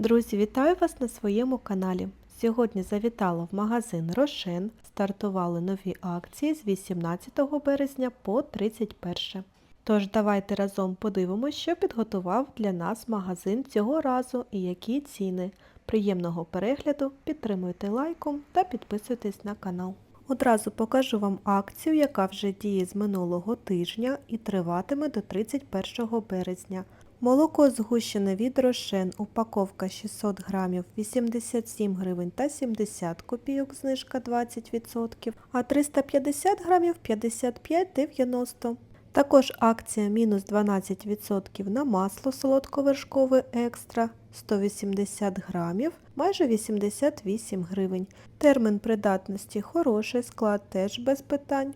Друзі, вітаю вас на своєму каналі. Сьогодні завітала в магазин Рошен. Стартували нові акції з 18 березня по 31. Тож давайте разом подивимося, що підготував для нас магазин цього разу і які ціни. Приємного перегляду, підтримуйте лайком та підписуйтесь на канал. Одразу покажу вам акцію, яка вже діє з минулого тижня і триватиме до 31 березня. Молоко згущене від Рошен, упаковка 600 грамів 87 гривень та 70 копійок, знижка 20%, а 350 грамів 55,90. Також акція мінус 12% на масло солодковершкове екстра 180 грамів, майже 88 гривень. Термін придатності хороший, склад теж без питань.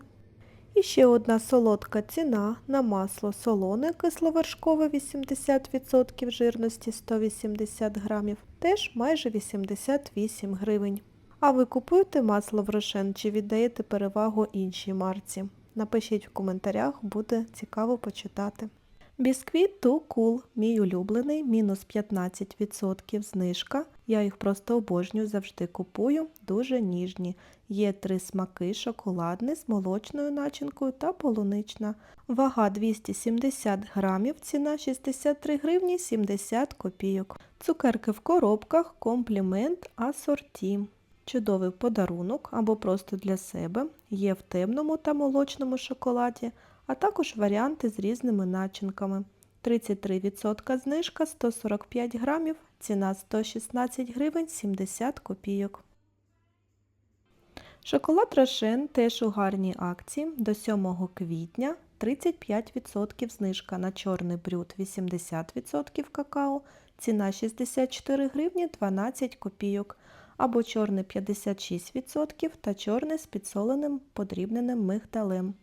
І ще одна солодка ціна на масло солоне кисловершкове 80% жирності 180 грамів, теж майже 88 гривень. А ви купуєте масло в Рошен чи віддаєте перевагу іншій марці? Напишіть в коментарях, буде цікаво почитати. Бісквіт Too Cool, мій улюблений, мінус 15% знижка. Я їх просто обожнюю, завжди купую, дуже ніжні. Є три смаки: шоколадний з молочною начинкою та полунична. Вага 270 грамів, ціна 63 гривні 70 копійок. Цукерки в коробках, комплімент асорті. Чудовий подарунок або просто для себе. Є в темному та молочному шоколаді, а також варіанти з різними начинками. 33% знижка 145 грамів, ціна 116 гривень 70 копійок. Шоколад Рошен теж у гарній акції до 7 квітня 35% знижка на чорний брюд 80% какао, ціна 64 гривні 12 копійок, або чорний 56% та чорний з підсоленим подрібненим мигдалем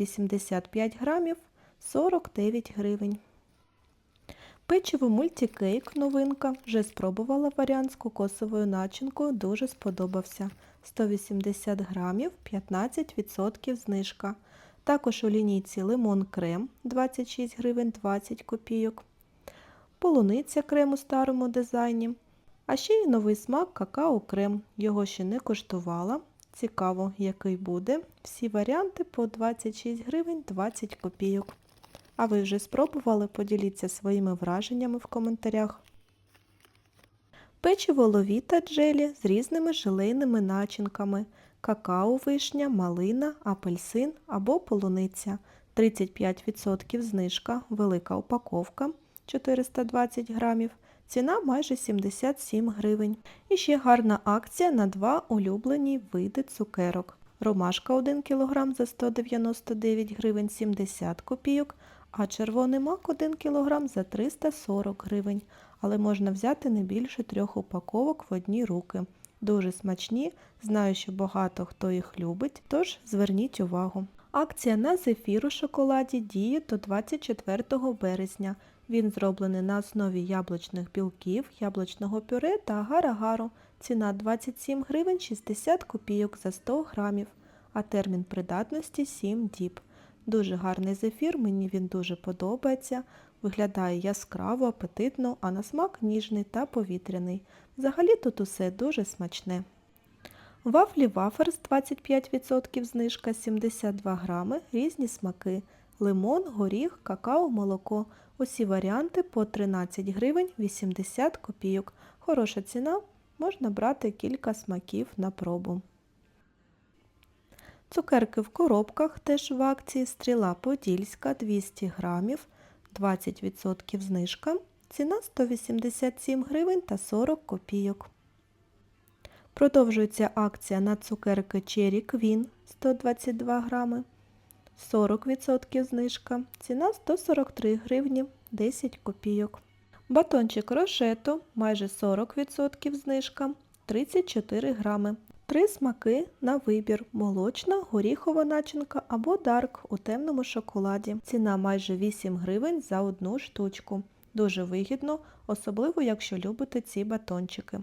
85 грамів 49 гривень. Печиво мультикейк новинка. Вже спробувала варіант з кокосовою начинкою, дуже сподобався. 180 грамів, 15% знижка. Також у лінійці лимон крем 26 гривень 20 копійок. Полуниця крем у старому дизайні. А ще є новий смак какао-крем. Його ще не коштувала. Цікаво, який буде. Всі варіанти по 26 гривень 20 копійок. А ви вже спробували? Поділіться своїми враженнями в коментарях. Печиво ловіта джелі з різними желейними начинками. Какао, вишня, малина, апельсин або полуниця. 35% знижка, велика упаковка 420 грамів. Ціна майже 77 гривень. І ще гарна акція на два улюблені види цукерок. Ромашка 1 кг за 199 гривень 70 копійок, а червоний мак 1 кг за 340 гривень. Але можна взяти не більше трьох упаковок в одні руки. Дуже смачні, знаю, що багато хто їх любить, тож зверніть увагу. Акція на зефір у шоколаді діє до 24 березня. Він зроблений на основі яблучних білків, яблучного пюре та агар-агару. Ціна 27 гривень 60 копійок за 100 грамів, а термін придатності 7 діб. Дуже гарний зефір, мені він дуже подобається. Виглядає яскраво, апетитно, а на смак ніжний та повітряний. Взагалі тут усе дуже смачне. Вафлі ваферс 25% знижка 72 грами, різні смаки. Лимон, горіх, какао, молоко. Усі варіанти по 13 гривень 80 копійок. Хороша ціна, можна брати кілька смаків на пробу. Цукерки в коробках теж в акції стріла Подільська 200 грамів, 20% знижка. Ціна 187 гривень та 40 копійок. Продовжується акція на цукерки Cherry Queen 122 грами. 40% знижка. Ціна 143 гривні 10 копійок. Батончик рошето майже 40% знижка 34 грами. Три смаки на вибір: молочна, горіхова начинка або дарк у темному шоколаді. Ціна майже 8 гривень за одну штучку. Дуже вигідно, особливо якщо любите ці батончики.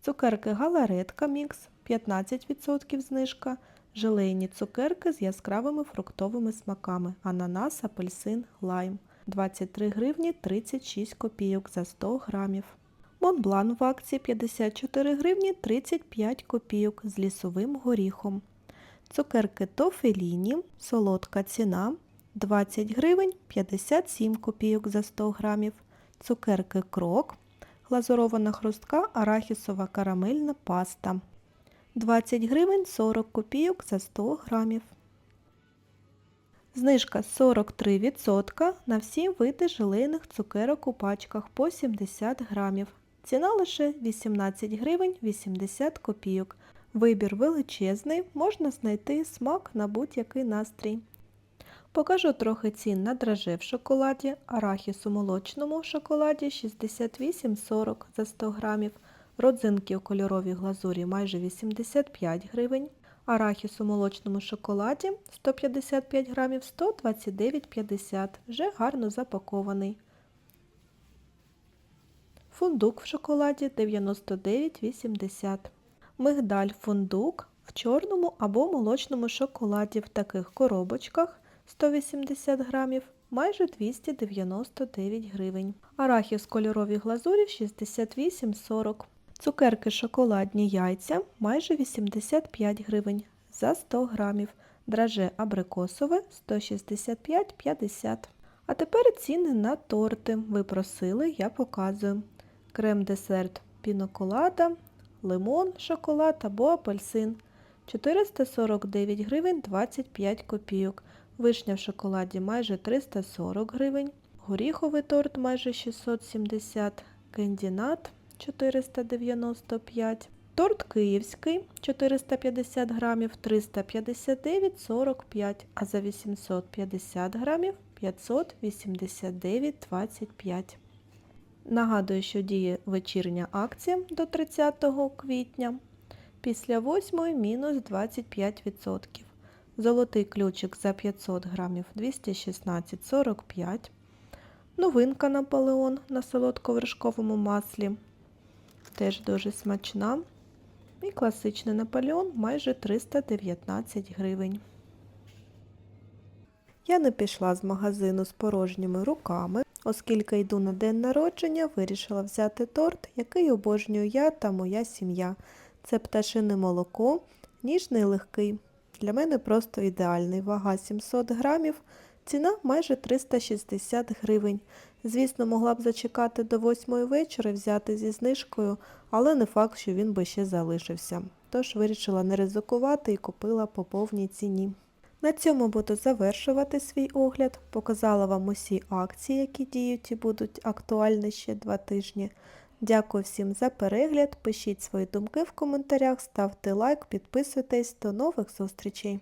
Цукерки галаретка мікс 15% знижка, желейні цукерки з яскравими фруктовими смаками ананас, апельсин, лайм 23 гривні 36 копійок за 100 грамів. Монблан в акції 54 гривні 35 копійок з лісовим горіхом. Цукерки Тофеліні, солодка ціна 20 гривень 57 копійок за 100 грамів. Цукерки Крок, глазурована хрустка арахісова карамельна паста 20 гривень 40 копійок за 100 грамів. Знижка 43% на всі види желейних цукерок у пачках по 70 грамів. Ціна лише 18 гривень 80 копійок. Вибір величезний, можна знайти смак на будь-який настрій. Покажу трохи цін на драже в шоколаді, арахіс у молочному шоколаді 68,40 за 100 грамів, родзинки у кольоровій глазурі майже 85 гривень, арахіс у молочному шоколаді 155 грамів 129,50, вже гарно запакований. Фундук в шоколаді 99,80. Мигдаль фундук в чорному або молочному шоколаді в таких коробочках 180 грамів, майже 299 гривень. Арахіс в кольоровій глазурі 68,40. Цукерки шоколадні яйця майже 85 гривень за 100 грамів. Драже абрикосове 165,50. А тепер ціни на торти. Ви просили, я показую. Крем-десерт піноколада, лимон, шоколад або апельсин 449 гривень 25 копійок. Вишня в шоколаді майже 340 гривень. Горіховий торт майже 670, кендінат 495. Торт київський 450 грамів 359,45, а за 850 грамів 589,25. Нагадую, що діє вечірня акція до 30 квітня. Після 8 мінус 25%. Золотий ключик за 500 грамів 216,45. Новинка Наполеон на солодковершковому маслі. Теж дуже смачна. І класичний Наполеон майже 319 гривень. Я не пішла з магазину з порожніми руками, оскільки йду на день народження, вирішила взяти торт, який обожнюю я та моя сім'я. Це пташине молоко, ніжний легкий. Для мене просто ідеальний. Вага 700 грамів, ціна майже 360 гривень. Звісно, могла б зачекати до 8 вечора взяти зі знижкою, але не факт, що він би ще залишився. Тож вирішила не ризикувати і купила по повній ціні. На цьому буду завершувати свій огляд. Показала вам усі акції, які діють і будуть актуальні ще два тижні. Дякую всім за перегляд. Пишіть свої думки в коментарях, ставте лайк, підписуйтесь. До нових зустрічей!